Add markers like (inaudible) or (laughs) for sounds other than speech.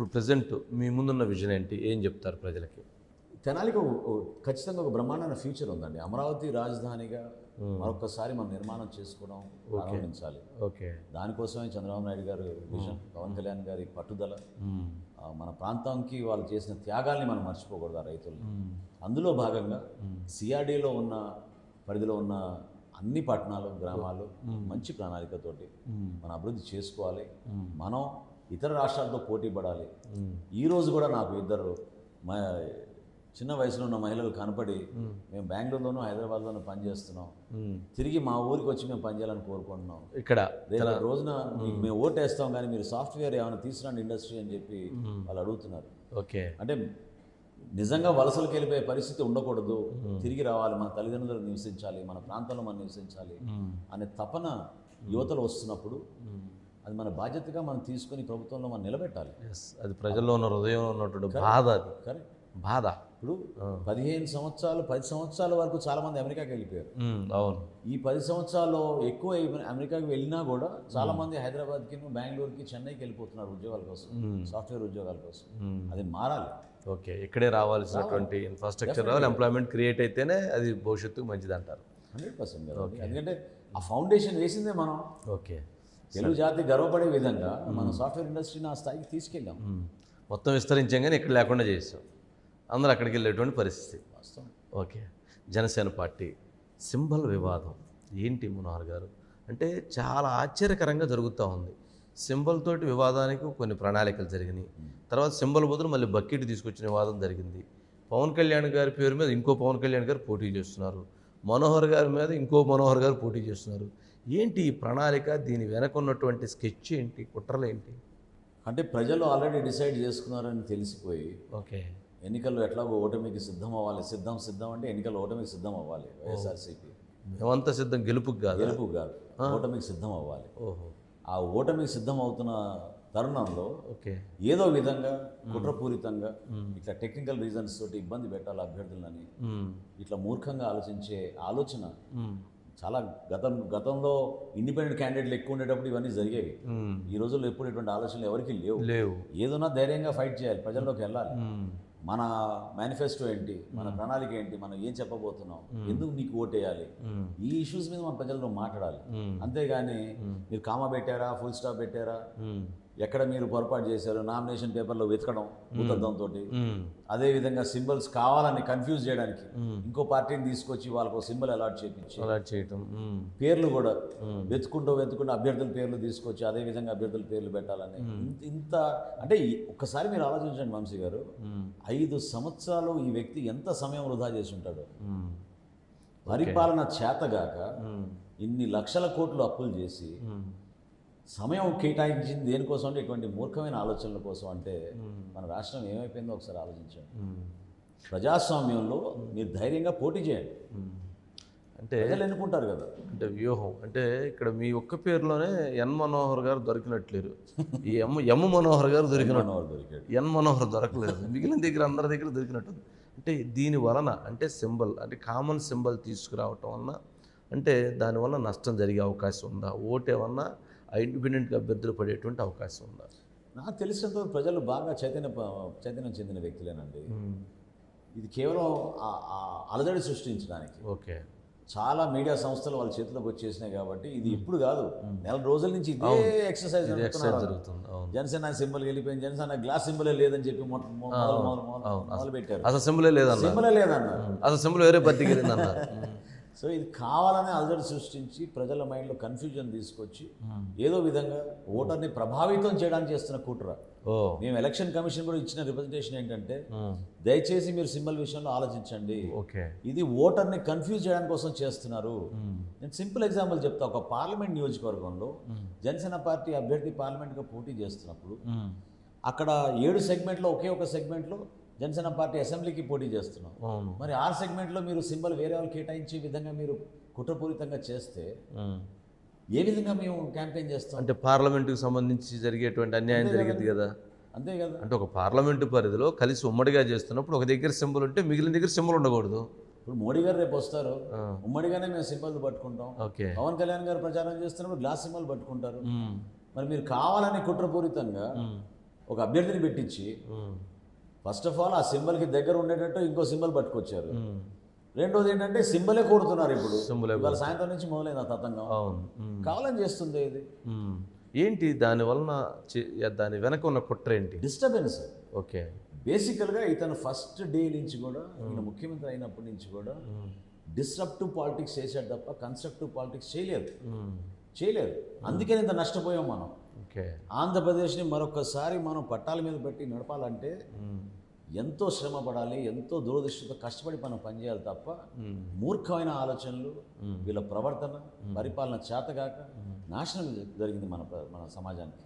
ఇప్పుడు ప్రజెంట్ మీ ముందున్న విజన్ ఏంటి? ఏం చెప్తారు ప్రజలకి? తెనాలికి ఖచ్చితంగా ఒక బ్రహ్మాండమైన ఫ్యూచర్ ఉందండి. అమరావతి రాజధానిగా మరొకసారి మనం నిర్మాణం చేసుకోవడం ప్రారంభించాలి. ఓకే. దానికోసమే చంద్రబాబు నాయుడు గారు విజన్ పవన్ కళ్యాణ్ గారి పట్టుదల. మన ప్రాంతానికి వాళ్ళు చేసిన త్యాగాల్ని మనం మర్చిపోకూడదు ఆ రైతులు అందులో భాగంగా సిఆర్డీలో ఉన్న పరిధిలో ఉన్న అన్ని పట్టణాలు గ్రామాలు మంచి ప్రణాళికతోటి మనం అభివృద్ధి చేసుకోవాలి. మనం ఇతర రాష్ట్రాలతో పోటీ పడాలి. ఈ రోజు కూడా నాకు ఇద్దరు మా చిన్న వయసులో ఉన్న మహిళలు కనపడి మేము. బెంగళూరులోనూ హైదరాబాద్లోనూ పనిచేస్తున్నాం. తిరిగి మా ఊరికి వచ్చి మేము పనిచేయాలని కోరుకుంటున్నాం. ఇక్కడ రేపు రోజున మీకు మేము ఓటేస్తాం కానీ మీరు సాఫ్ట్వేర్ ఏమైనా తీసుకురండి ఇండస్ట్రీ అని చెప్పి వాళ్ళు అడుగుతున్నారు. ఓకే. అంటే నిజంగా వలసలకు వెళ్ళిపోయే పరిస్థితి ఉండకూడదు. తిరిగి రావాలి మన తల్లిదండ్రులు నివసించాలి మన ప్రాంతంలో మనం నివసించాలి అనే తపన యువతలు వస్తున్నప్పుడు అది మన బాధ్యతగా మనం తీసుకొని ప్రభుత్వంలో మనం నిలబెట్టాలి. ఎస్ అది ప్రజల్లో ఉన్న హృదయంలో ఉన్నటువంటి బాధ అది. కరెక్ట్ బాధ. ఇప్పుడు పదిహేను సంవత్సరాలు పది సంవత్సరాల వరకు చాలా మంది అమెరికాకి వెళ్ళిపోయారు. అవును. ఈ పది సంవత్సరాల్లో ఎక్కువ అమెరికాకి వెళ్ళినా కూడా చాలా మంది హైదరాబాద్కి బెంగళూరుకి చెన్నైకి వెళ్ళిపోతున్నారు ఉద్యోగాల కోసం సాఫ్ట్వేర్ ఉద్యోగాల కోసం. అది మారాలి. ఓకే ఇక్కడే రావాల్సినటువంటి ఇన్ఫ్రాస్ట్రక్చర్ రావాలి ఎంప్లాయ్మెంట్ క్రియేట్ అయితేనే అది భవిష్యత్తుకు మంచిది అంటారు హండ్రెడ్ పర్సెంట్ ఎందుకంటే ఆ ఫౌండేషన్ వేసిందే మనం. ఓకే. తెలుగు జాతి గర్వపడే విధంగా మన సాఫ్ట్వేర్ ఇండస్ట్రీని ఆ స్థాయికి తీసుకెళ్ళాం. మొత్తం విస్తరించాం కానీ ఇక్కడ లేకుండా చేసాం. అందరూ అక్కడికి వెళ్ళేటువంటి పరిస్థితి. ఓకే. జనసేన పార్టీ సింబల్ వివాదం. ఏంటి మనోహర్ గారు? అంటే చాలా ఆశ్చర్యకరంగా జరుగుతూ ఉంది. సింబల్ తోటి వివాదానికి కొన్ని ప్రణాళికలు జరిగినాయి. తర్వాత సింబల్ బదులు మళ్ళీ బకెట్ తీసుకొచ్చిన వివాదం జరిగింది. పవన్ కళ్యాణ్ గారి పేరు మీద ఇంకో పవన్ కళ్యాణ్ గారు పోటీ చేస్తున్నారు. మనోహర్ గారి మీద ఇంకో మనోహర్ గారు పోటీ చేస్తున్నారు. ఏంటి ఈ ప్రణాళిక? దీని వెనక ఉన్నటువంటి స్కెచ్ ఏంటి? కుట్రలు ఏంటి? అంటే ప్రజలు ఆల్రెడీ డిసైడ్ చేసుకున్నారని తెలిసిపోయి ఓకే. ఎన్నికల్లో ఎట్లాగో ఓటమికి సిద్ధం అవ్వాలి. సిద్ధం సిద్ధం అంటే ఎన్నికల్లో ఓటమికి సిద్ధం అవ్వాలి వైఎస్ఆర్సీపీ. మేమంతా సిద్ధం గెలుపుకి కాదు? గెలుపు కాదు. ఓటమికి సిద్ధం అవ్వాలి. ఓహో. ఆ ఓటమికి సిద్ధం అవుతున్న తరుణంలో ఓకే. ఏదో విధంగా కుట్రపూరితంగా ఇట్లా టెక్నికల్ రీజన్స్ తోటి ఇబ్బంది పెట్టాలి అభ్యర్థులని. ఇట్లా మూర్ఖంగా ఆలోచించే ఆలోచన. చాలా గతం గతంలో ఇండిపెండెంట్ క్యాండిడేట్లు ఎక్కువ ఉండేటప్పుడు ఇవన్నీ జరిగేవి. ఈ రోజుల్లో ఎప్పుడు ఇటువంటి ఆలోచనలు ఎవరికి లేవు లేవు ఏదైనా ధైర్యంగా ఫైట్ చేయాలి ప్రజల్లోకి వెళ్ళాలి. మన మేనిఫెస్టో ఏంటి మన ప్రణాళిక ఏంటి మనం ఏం చెప్పబోతున్నాం ఎందుకు నీకు ఓటేయాలి. ఈ ఇష్యూస్ మీద మన ప్రజలతో మాట్లాడాలి. అంతేగాని మీరు కామా పెట్టారా ఫుల్ స్టాప్ పెట్టారా. ఎక్కడ మీరు పొరపాటు చేశారు నామినేషన్ పేపర్లో వెతకడం మ్మ్. అదేవిధంగా సింబల్స్ కావాలని కన్ఫ్యూజ్ చేయడానికి ఇంకో పార్టీని తీసుకొచ్చి వాళ్ళకు సింబల్ అలాట్ చేయించి అలా చేయటం. పేర్లు కూడా వెతుకుంటూ వెతుకుంటూ అభ్యర్థుల పేర్లు తీసుకొచ్చి అదే విధంగా అభ్యర్థుల పేర్లు పెట్టాలని ఇంత- అంటే ఒక్కసారి మీరు ఆలోచించండి వంశీ గారు. ఐదు సంవత్సరాలు ఈ వ్యక్తి ఎంత సమయం వృధా చేసి ఉంటాడు. పరిపాలన చేతగాక. ఇన్ని లక్షల కోట్లు అప్పులు చేసి. సమయం కేటాయించింది దేనికోసం అంటే ఇటువంటి మూర్ఖమైన ఆలోచనల కోసం అంటే మన రాష్ట్రం ఏమైపోయిందో ఒకసారి ఆలోచించండి. ప్రజాస్వామ్యంలో మీరు ధైర్యంగా పోటీ చేయండి. అంటే ప్రజలు ఎన్నుకుంటారు కదా. అంటే వ్యూహం. అంటే ఇక్కడ మీ ఒక్క పేరులోనే ఎన్ మనోహర్ గారు దొరికినట్లేరు. ఈ ఎమ్ ఎమ్ మనోహర్ గారు దొరికినట్టు. దొరికాడు. ఎన్ మనోహర్ దొరకలేదు. మిగిలిన దగ్గర అందరి దగ్గర దొరికినట్టు. అంటే దీని వలన అంటే సింబల్ అంటే కామన్ సింబల్ తీసుకురావటం వలన అంటే దానివల్ల నష్టం జరిగే అవకాశం ఉందా? ఓటేమన్నా ఆ ఇండిపెండెంట్గా అభ్యర్థులు పడేటువంటి అవకాశం ఉందా నాకు తెలిసినంత ప్రజలు బాగా చైతన్య చైతన్యం చెందిన వ్యక్తులేనండి. ఇది కేవలం అలజడి సృష్టించడానికి. ఓకే. చాలా మీడియా సంస్థలు వాళ్ళ చేతిలోకి వచ్చేసినాయి కాబట్టి ఇది ఇప్పుడు కాదు. నెల రోజుల నుంచి ఇదే ఎక్సర్సైజ్ జరుగుతుంది. జనసేన సింబల్ వెళ్ళిపోయింది జనసేన గ్లాస్ సింబలే లేదని చెప్పి మొదలు మొదలు మొదలు మొదలు పెట్టారు అసలు సింబలే లేదన్నారు. అసలు సింబల్ వేరే అన్నారు (laughs) సో ఇది కావాలనే అలజడి సృష్టించి ప్రజల మైండ్లో కన్ఫ్యూజన్ తీసుకొచ్చి ఏదో విధంగా ఓటర్ని ప్రభావితం చేయడానికి చేస్తున్న కుట్ర. మేము ఎలక్షన్ కమిషన్ కూడా ఇచ్చిన రిప్రజెంటేషన్ ఏంటంటే మ్మ్. దయచేసి మీరు సింబల్ విషయంలో ఆలోచించండి. ఇది ఓటర్ని కన్ఫ్యూజ్ చేయడానికి కోసం చేస్తున్నారు. నేను సింపుల్ ఎగ్జాంపుల్ చెప్తా. ఒక పార్లమెంట్ నియోజకవర్గంలో జనసేన పార్టీ అభ్యర్థి పార్లమెంట్గా పోటీ చేస్తున్నప్పుడు. అక్కడ ఏడు సెగ్మెంట్లో ఒకే ఒక సెగ్మెంట్లో జనసేన పార్టీ అసెంబ్లీకి పోటీ చేస్తున్నాం. అవును. మరి ఆరు సెగ్మెంట్లో మీరు సింబల్ వేరే వాళ్ళు కేటాయించే విధంగా మీరు కుట్రపూరితంగా చేస్తే. ఏ విధంగా మేము క్యాంపెయిన్ చేస్తాం? అంటే పార్లమెంటుకు సంబంధించి జరిగేటువంటి అన్యాయం జరిగింది కదా. అంతే కదా. అంటే ఒక పార్లమెంటు పరిధిలో కలిసి ఉమ్మడిగా చేస్తున్నప్పుడు ఒక దగ్గర సింబల్ ఉంటే మిగిలిన దగ్గర సింబల్ ఉండకూడదు. ఇప్పుడు మోడీ గారు రేపు వస్తారు. ఉమ్మడిగానే మేము సింబల్ పట్టుకుంటాం. ఓకే. పవన్ కళ్యాణ్ గారు ప్రచారం చేస్తున్నప్పుడు గ్లాస్ సింబల్ పట్టుకుంటారు. మరి మీరు కావాలని కుట్రపూరితంగా. ఒక అభ్యర్థిని పెట్టించి ఫస్ట్ ఆఫ్ ఆల్ ఆ సింబల్కి దగ్గర ఉండేటట్టు ఇంకో సింబల్ పట్టుకొచ్చారు. రెండోది ఏంటంటే సింబలే కోరుతున్నారు ఇప్పుడు. సింబలే ఇవాళ సాయంత్రం నుంచి మొదలైంది ఆ తతంగం. కావాలని చేస్తుంది ఇది. ఏంటి దాని వలన దాని వెనక ఉన్న కుట్ర ఏంటి? Disturbance okay. బేసికల్గా ఇతను ఫస్ట్ డే నుంచి కూడా ఈయన ముఖ్యమంత్రి అయినప్పటి నుంచి కూడా డిస్ట్రప్టివ్ పాలిటిక్స్ చేశాడు తప్ప కన్స్ట్రక్టివ్ పాలిటిక్స్ చేయలేదు. చేయలేదు. అందుకని ఇంత నష్టపోయాం మనం. ఆంధ్రప్రదేశ్ని మరొకసారి మనం పట్టాల మీద పెట్టి నడపాలంటే ఎంతో శ్రమ పడాలి ఎంతో దూరదృష్టితో కష్టపడి మనం పనిచేయాలి తప్ప మూర్ఖమైన ఆలోచనలు వీళ్ళ ప్రవర్తన పరిపాలన చేతగాక నాశనం జరిగింది మన మన సమాజానికి.